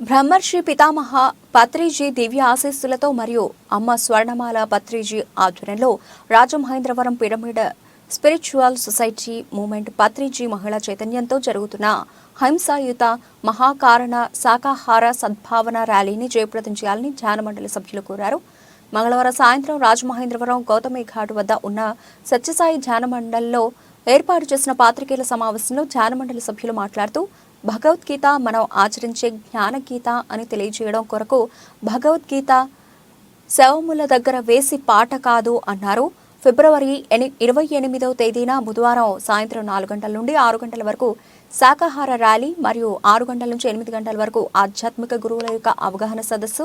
బ్రహ్మర్షి పితామహ పత్రిజీ దివ్య ఆశీస్సులతో మరియు అమ్మ స్వర్ణమాల పత్రిజీ ఆధ్వర్యంలో Rajamahendravaram pyramid spiritual society movement Patriji మహిళా చైతన్యంతో జరుగుతున్న హింసాయుత మహాకారణ శాకాహార సద్భావన ర్యాలీని జయప్రదం చేయాలని ధ్యానమండలి సభ్యులు కోరారు. మంగళవారం సాయంత్రం రాజమహేంద్రవరం గౌతమి ఘాట్ వద్ద ఉన్న సత్యసాయి ధ్యానమండలిలో ఏర్పాటు చేసిన పాత్రికేయుల సమావేశంలో ధ్యానమండలి సభ్యులు మాట్లాడుతూ భగవద్గీత మనం ఆచరించే జ్ఞానగీత అని తెలియజేయడం కొరకు భగవద్గీత శవముల దగ్గర వేసి పాట కాదు అన్నారు. ఫిబ్రవరి ఎని ఇరవై ఎనిమిదవ తేదీన బుధవారం సాయంత్రం నాలుగు గంటల నుండి ఆరు గంటల వరకు శాకాహార ర్యాలీ మరియు ఆరు గంటల నుంచి ఎనిమిది గంటల వరకు ఆధ్యాత్మిక గురువుల యొక్క అవగాహన సదస్సు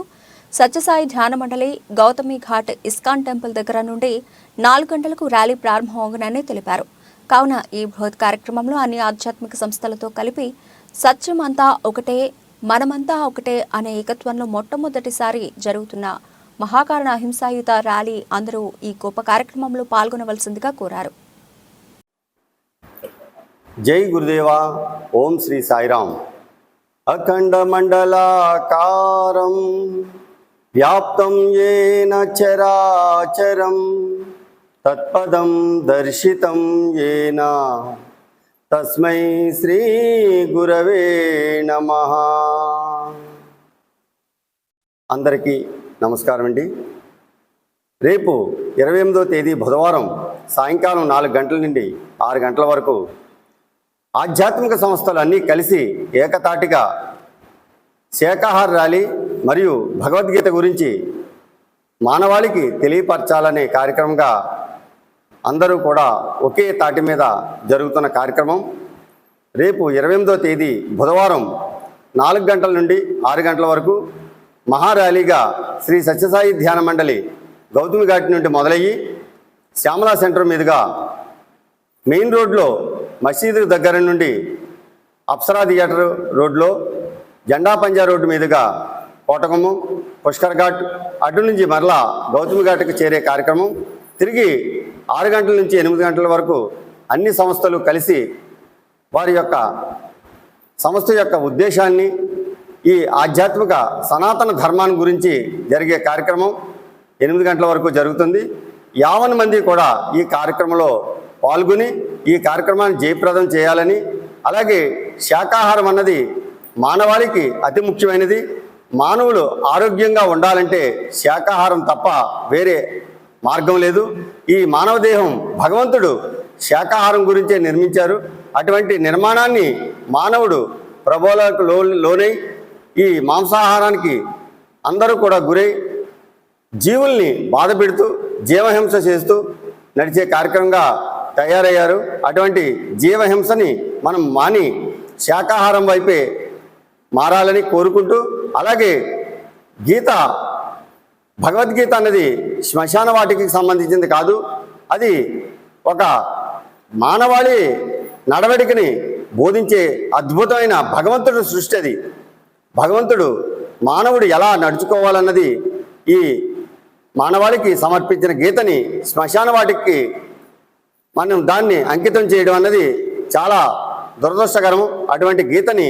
సత్యసాయి ధ్యాన మండలి గౌతమి ఘాట్ ఇస్కాన్ టెంపుల్ దగ్గర నుండి నాలుగు గంటలకు ర్యాలీ ప్రారంభమవుగానని తెలిపారు. కావున ఈ బృహత్ కార్యక్రమంలో అన్ని ఆధ్యాత్మిక సంస్థలతో కలిపి సత్యం అంతా ఒకటే మనమంతా ఒకటే అనే ఏకత్వంలో మొట్టమొదటిసారి జరుగుతున్న మహాకారణ అహింసాయుత ర్యాలీ అందరూ ఈ గొప్ప కార్యక్రమంలో పాల్గొనవలసిందిగా కోరారు. జై గురుదేవా ఓం శ్రీ సాయిరామ్ అఖండ మండలాకారం వ్యాప్తం ఏన చరాచరం తత్పదం దర్శితం ఏనా? తస్మై శ్రీ గురవే నమ. అందరికీ నమస్కారం అండి. రేపు ఇరవై ఎనిమిదో తేదీ బుధవారం సాయంకాలం నాలుగు గంటల నుండి ఆరు గంటల వరకు ఆధ్యాత్మిక సంస్థలు అన్నీ కలిసి ఏకతాటిగా శాఖాహార ర్యాలీ మరియు భగవద్గీత గురించి మానవాళికి తెలియపరచాలనే కార్యక్రమంగా అందరూ కూడా ఒకే తాటి మీద జరుగుతున్న కార్యక్రమం. రేపు ఇరవై ఎనిమిదో తేదీ బుధవారం నాలుగు గంటల నుండి ఆరు గంటల వరకు మహారాలీగా శ్రీ సత్యసాయి ధ్యాన మండలి గౌతమి ఘాట్ నుండి మొదలయ్యి శ్యామలా సెంటర్ మీదుగా మెయిన్ రోడ్లో మసీదు దగ్గర నుండి అప్సరా థియేటర్ రోడ్లో జెండా పంజా రోడ్డు మీదుగా కోటకము పుష్కర్ ఘాట్ అటు నుంచి మరలా గౌతమి ఘాట్కి చేరే కార్యక్రమం. తిరిగి ఆరు గంటల నుంచి ఎనిమిది గంటల వరకు అన్ని సంస్థలు కలిసి వారి యొక్క సంస్థ యొక్క ఉద్దేశాన్ని ఈ ఆధ్యాత్మిక సనాతన ధర్మాన్ని గురించి జరిగే కార్యక్రమం ఎనిమిది గంటల వరకు జరుగుతుంది. యావన్ మంది కూడా ఈ కార్యక్రమంలో పాల్గొని ఈ కార్యక్రమాన్ని జయప్రదం చేయాలని అలాగే శాకాహారం అన్నది మానవాళికి అతి ముఖ్యమైనది. మానవులు ఆరోగ్యంగా ఉండాలంటే శాకాహారం తప్ప వేరే మార్గం లేదు. ఈ మానవ దేహం భగవంతుడు శాకాహారం గురించే నిర్మించారు. అటువంటి నిర్మాణాన్ని మానవుడు ప్రబోలకు లో లోనై ఈ మాంసాహారానికి అందరూ కూడా గురై జీవుల్ని బాధ పెడుతూ జీవహింస చేస్తూ నడిచే కార్యక్రమంగా తయారయ్యారు. అటువంటి జీవహింసని మనం మాని శాకాహారం వైపే మారాలని కోరుకుంటూ అలాగే గీత భగవద్గీత అన్నది శ్మశాన వాటికి సంబంధించింది కాదు. అది ఒక మానవాళి నడవడికని బోధించే అద్భుతమైన భగవంతుడు సృష్టి అది. భగవంతుడు మానవుడు ఎలా నడుచుకోవాలన్నది ఈ మానవాళికి సమర్పించిన గీతని శ్మశాన వాటికి మనం దాన్ని అంకితం చేయడం అన్నది చాలా దురదృష్టకరం. అటువంటి గీతని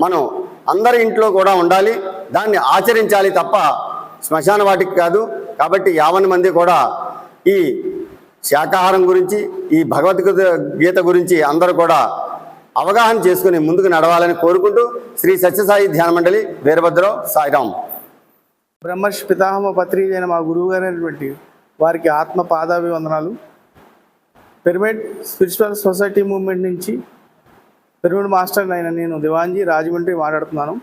మనం అందరి ఇంట్లో కూడా ఉండాలి. దాన్ని ఆచరించాలి తప్ప శ్మశాన వాటికి కాదు కాబట్టి యావన్ మంది కూడా ఈ శాకాహారం గురించి ఈ భగవద్గీత గీత గురించి అందరూ కూడా అవగాహన చేసుకుని ముందుకు నడవాలని కోరుకుంటూ శ్రీ సత్యసాయి ధ్యాన మండలి వీరభద్రరావు సాయిరాం. బ్రహ్మర్షి పితామహ పత్రిక అయిన మా గురువు గారైనటువంటి వారికి ఆత్మ పాదాభివందనాలు. పిరమిడ్ స్పిరిచువల్ సొసైటీ మూవ్మెంట్ నుంచి పిరమిడ్ మాస్టర్ అయిన నేను దివాంజీ రాజమండ్రి మాట్లాడుతున్నాను.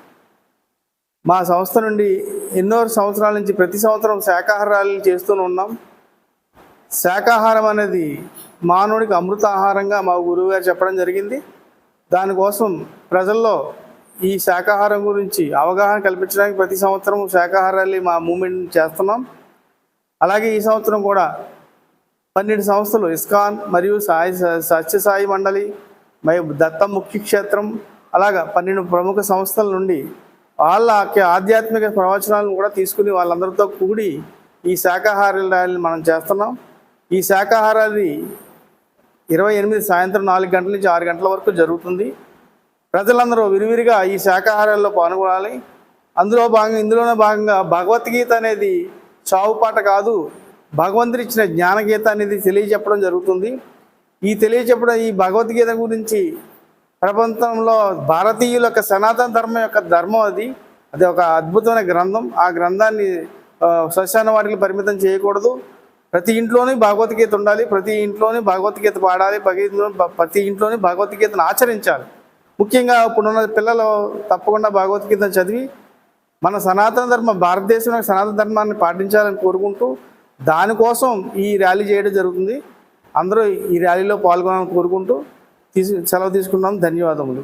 మా సంస్థ నుండి ఎన్నో సంవత్సరాల నుంచి ప్రతి సంవత్సరం శాకాహారాలు చేస్తూనే ఉన్నాం. శాకాహారం అనేది మానవుడికి అమృత ఆహారంగా మా గురువుగారు చెప్పడం జరిగింది. దానికోసం ప్రజల్లో ఈ శాకాహారం గురించి అవగాహన కల్పించడానికి ప్రతి సంవత్సరం శాకాహారాలు మా మూమెంట్ చేస్తున్నాం. అలాగే ఈ సంవత్సరం కూడా పన్నెండు సంస్థలు ఇస్కాన్ మరియు సాయి సత్యసాయి మండలి మరియు దత్త ముఖ్యక్షేత్రం అలాగా పన్నెండు ప్రముఖ సంస్థల నుండి వాళ్ళ ఆధ్యాత్మిక ప్రవచనాలను కూడా తీసుకుని వాళ్ళందరితో కూడి ఈ శాకాహారాలని ర్యాలీని మనం చేస్తున్నాం. ఈ శాకాహారాన్ని ఇరవై ఎనిమిది సాయంత్రం నాలుగు గంటల నుంచి ఆరు గంటల వరకు జరుగుతుంది. ప్రజలందరూ విరివిరిగా ఈ శాకాహారాల్లో పాల్గొనాలి. అందులో భాగంగా ఇందులోనే భాగంగా భగవద్గీత అనేది చావుపాట కాదు భగవంతుడు ఇచ్చిన జ్ఞానగీత అనేది తెలియజెప్పడం జరుగుతుంది. ఈ తెలియజెప్పడం ఈ భగవద్గీత గురించి ప్రపంచంలో భారతీయుల యొక్క సనాతన ధర్మం యొక్క ధర్మం అది. అది ఒక అద్భుతమైన గ్రంథం. ఆ గ్రంథాన్ని శ్మశాన వాటికి పరిమితం చేయకూడదు. ప్రతి ఇంట్లోని భగవద్గీత ఉండాలి. ప్రతి ఇంట్లోనే భగవద్గీత పాడాలి. ప్రతి ఇంట్లో- ప్రతి ఇంట్లోని భగవద్గీతను ఆచరించాలి. ముఖ్యంగా ఇప్పుడున్న పిల్లలు తప్పకుండా భగవద్గీతను చదివి మన సనాతన ధర్మ భారతదేశంలో సనాతన ధర్మాన్ని పాటించాలని కోరుకుంటూ దానికోసం ఈ ర్యాలీ చేయడం జరుగుతుంది. అందరూ ఈ ర్యాలీలో పాల్గొనాలని కోరుకుంటూ తీసు సెలవు తీసుకున్నాం. ధన్యవాదములు.